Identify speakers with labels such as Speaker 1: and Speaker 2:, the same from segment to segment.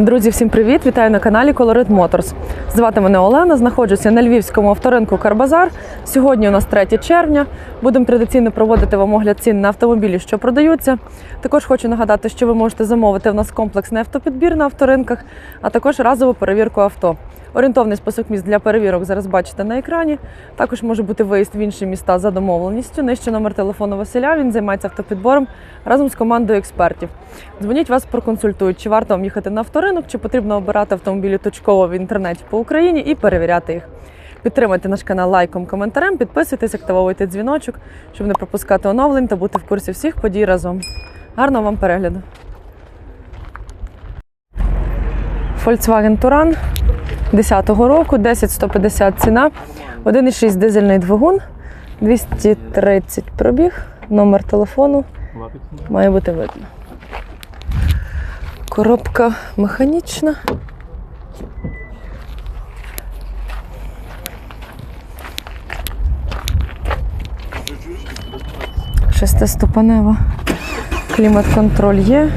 Speaker 1: Друзі, всім привіт! Вітаю на каналі Colorit Motors. Звати мене Олена. Знаходжуся на львівському авторинку Карбазар. Сьогодні у нас 3 червня. Будемо традиційно проводити вам огляд цін на автомобілі, що продаються. Також хочу нагадати, що ви можете замовити в нас комплексний автопідбір на авторинках, а також разову перевірку авто. Орієнтовний список міст для перевірок зараз бачите на екрані. Також може бути виїзд в інші міста за домовленістю. Нижче номер телефону Василя. Він займається автопідбором разом з командою експертів. Дзвоніть вас проконсультують, чи варто вам їхати на авторинок, чи потрібно обирати автомобілі точково в інтернеті по Україні і перевіряти їх. Підтримайте наш канал лайком, коментарем, підписуйтесь, активовуйте дзвіночок, щоб не пропускати оновлень та бути в курсі всіх подій разом. Гарного вам перегляду! Volkswagen Touran 10-го року, 10150 ціна, 1,6 дизельний двигун, 230 пробіг, номер телефону має бути видно. Коробка механічна. Шестиступенева. Клімат-контроль є.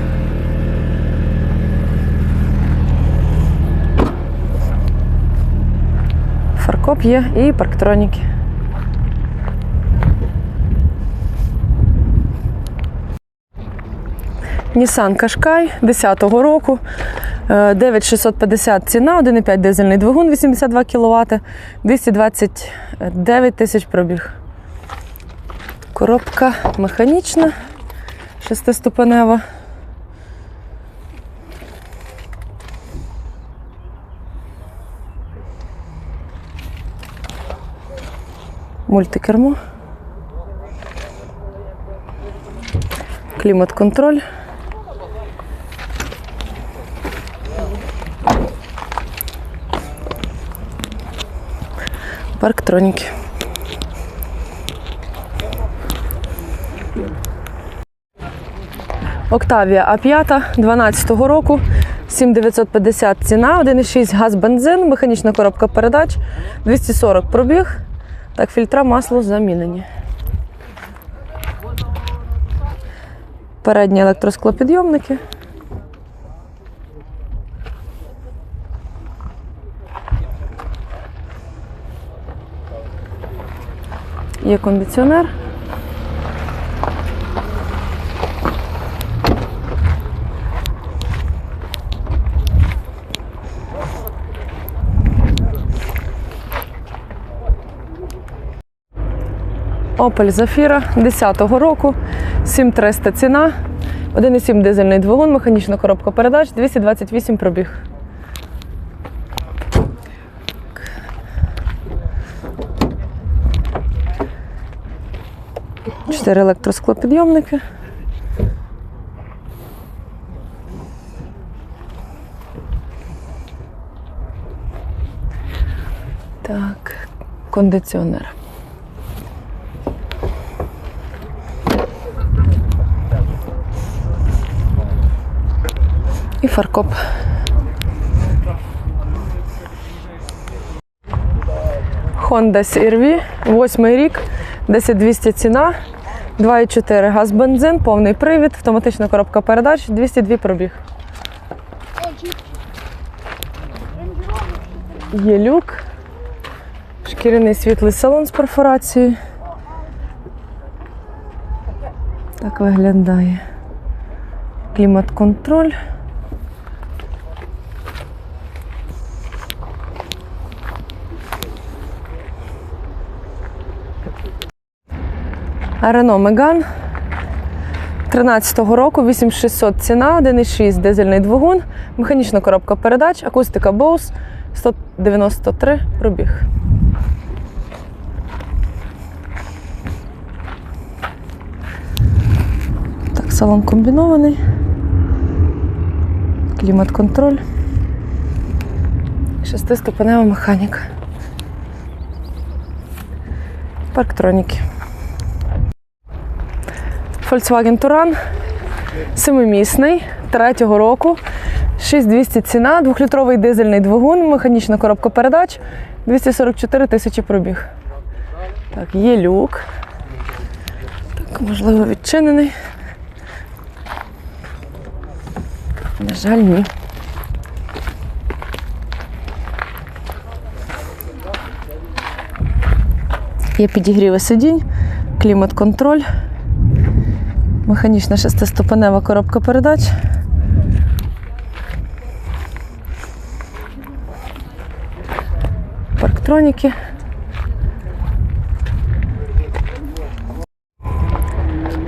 Speaker 1: Фаркоп є і парктроніки. Nissan Qashqai 10-го року. е, 9650 ціна, 1,5 дизельний двигун, 82 кВт, 229 тисяч пробіг. Коробка механічна, шестиступенева. Мультикермо. Клімат-контроль. Парктроніки. Октавія А5 12-го року. 7950 ціна, 1,6 газ бензин, механічна коробка передач, 240 пробіг. Так, фільтра масло замінені. Передні електросклопідйомники. Є кондиціонер. Opel Zafira 10-го року, 7300 ціна, 1,7 дизельний двигун, механічна коробка передач, 228 пробіг. Чотири електросклопідйомники. Так, кондиціонер. Фаркоп. Honda CR-V, 8 рік, 10200 ціна, 2,4 газ бензин, повний привід, автоматична коробка передач, 202 пробіг. Є люк, шкіряний світлий салон з перфорацією. Так виглядає. Клімат-контроль. Рено Меган 13-го року, 8600 ціна, 1,6 дизельний двигун, механічна коробка передач, акустика Bose, 193 пробіг. Так, салон комбінований. Клімат-контроль. Шестиступенева механіка. Парктроніки. Volkswagen Touran, семимісний, третього року, 6200 ціна, 2-літровий дизельний двигун, механічна коробка передач, 244 тисячі пробіг. Так, є люк. Так, можливо, відчинений. На жаль, ні. Є підігріви сидінь, клімат-контроль механічна шестиступенева коробка передач. Парктроніки.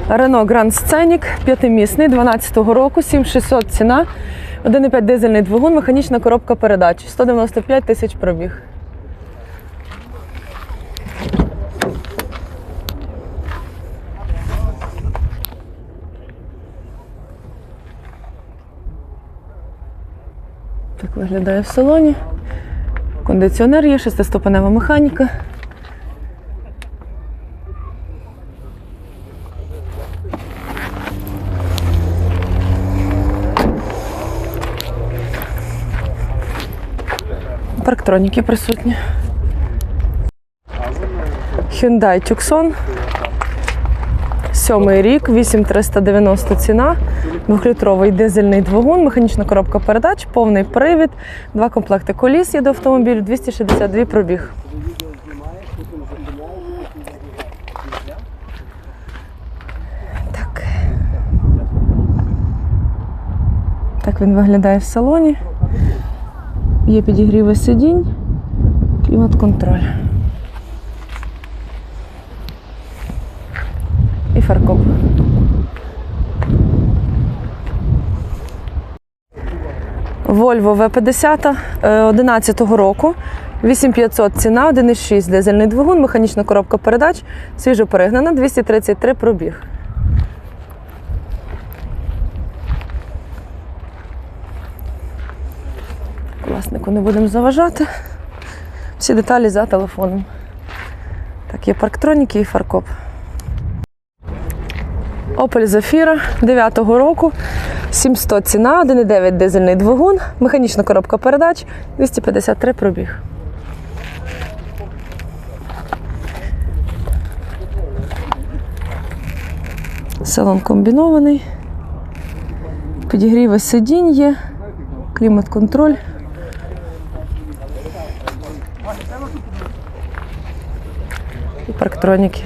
Speaker 1: Renault Grand Scenic, п'ятимісний, 12-го року, 7600 ціна, 1,5 дизельний двигун, механічна коробка передач, 195 тисяч пробіг. Так виглядає в салоні. Кондиціонер є, шестиступенева механіка. Парктроніки присутні. Hyundai Tucson. Сьомий рік, 8390 ціна, двохлітровий дизельний двигун, механічна коробка передач, повний привід, два комплекти коліс є до автомобілю, 262 пробіг. Так. Так він виглядає в салоні. Є підігріви сидінь, клімат-контроль. І фаркоп. Volvo V50 11 року. 8500 ціна, 1,6 дизельний двигун, механічна коробка передач, свіжо перегнана, 233 пробіг. Власнику не будемо заважати. Всі деталі за телефоном. Так, є парктроніки і фаркоп. Opel Zafira 9-го року, 700 ціна, 1,9 дизельний двигун, механічна коробка передач, 253 пробіг. Салон комбінований. Підігріви сидінь є, клімат-контроль. І парктроніки.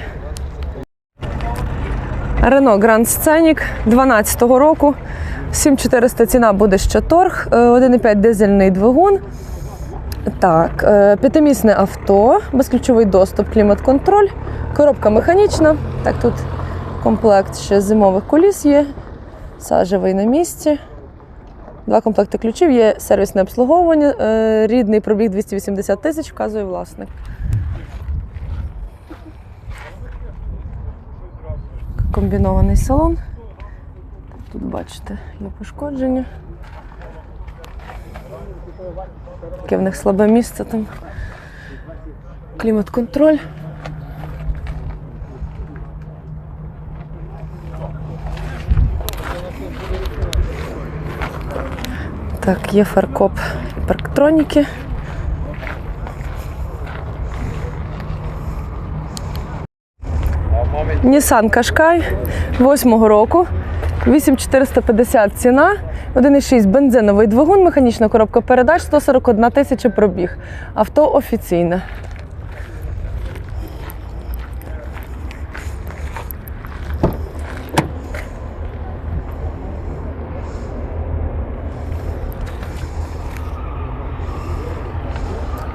Speaker 1: Renault Grand Scenic 12-го року. 7400 ціна буде ще торг, е, 1,5 дизельний двигун. Так, е, п'ятимісне авто, безключовий доступ, клімат-контроль, коробка механічна. Так, тут комплект ще зимових коліс є, сажевий на місці. Два комплекти ключів, є сервісне обслуговування, е, рідний пробіг 280 тисяч, вказує власник. Комбінований салон. Тут бачите, є пошкодження. Таке в них слабе місце там. Клімат-контроль. Так, є фаркоп парктроніки. Nissan Qashqai 8 року. 8450 ціна, 1,6 бензиновий двигун, механічна коробка передач, 141 тисяча пробіг. Авто офіційне.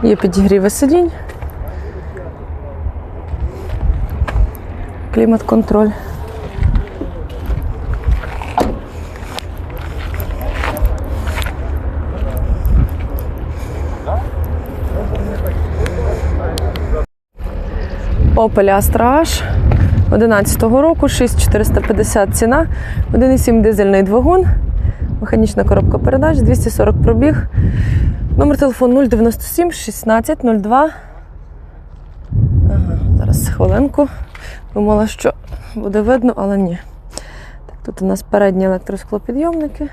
Speaker 1: Є підігріви сидінь. Клімат-контроль. Opel Astra H 11-го року, 6450 ціна, 1,7 дизельний двигун, механічна коробка передач, 240 пробіг. Номер телефону 097 16 02. Ага, зараз хвилинку. Думала, що буде видно, але ні. Так, тут у нас передні електросклопідйомники.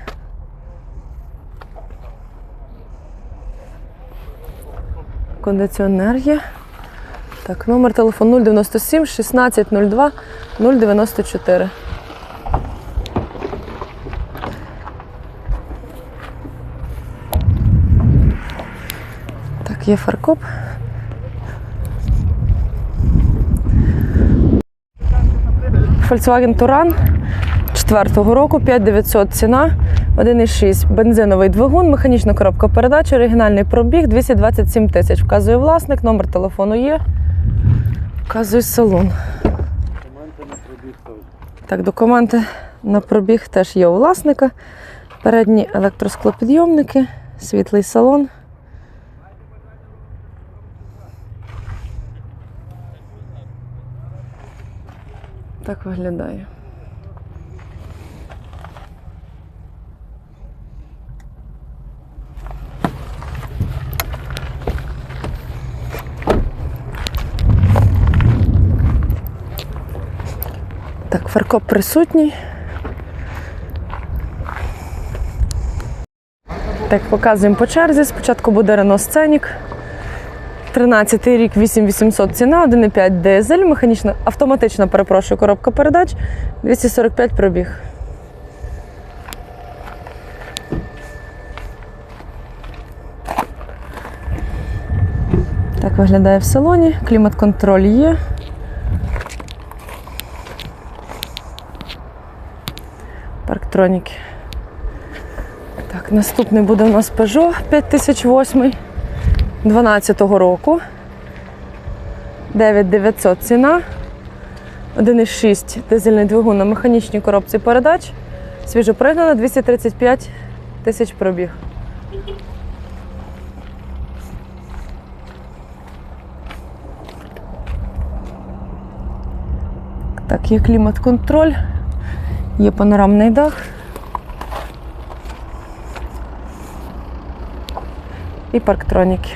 Speaker 1: Кондиціонер є. Так, номер телефону 097 16 02 094. Так, є фаркоп. Volkswagen Touran 4-го року, 5900 ціна, 1,6 бензиновий двигун, механічна коробка передач, оригінальний пробіг 227 тисяч. Вказує власник, номер телефону є. Вказує салон.
Speaker 2: Документи на пробіг теж.
Speaker 1: Так, документи на пробіг теж є у власника. Передні електросклопідйомники, світлий салон. Так виглядає. Так, фаркоп присутній. Так, показуємо по черзі. Спочатку буде Renault Scenic. 13 рік, 8800 ціна, 1,5 дизель, механічна, автоматична, перепрошую, коробка передач, 245 пробіг. Так виглядає в салоні. Клімат-контроль є. Парктроніки. Так, наступний буде у нас Peugeot 5008 12-го року. 9900 ціна. 1,6 дизельний двигун на механічній коробці передач. Свіжо пригнана 235 тисяч пробіг. Так, є клімат-контроль, є панорамний дах. І парктроніки.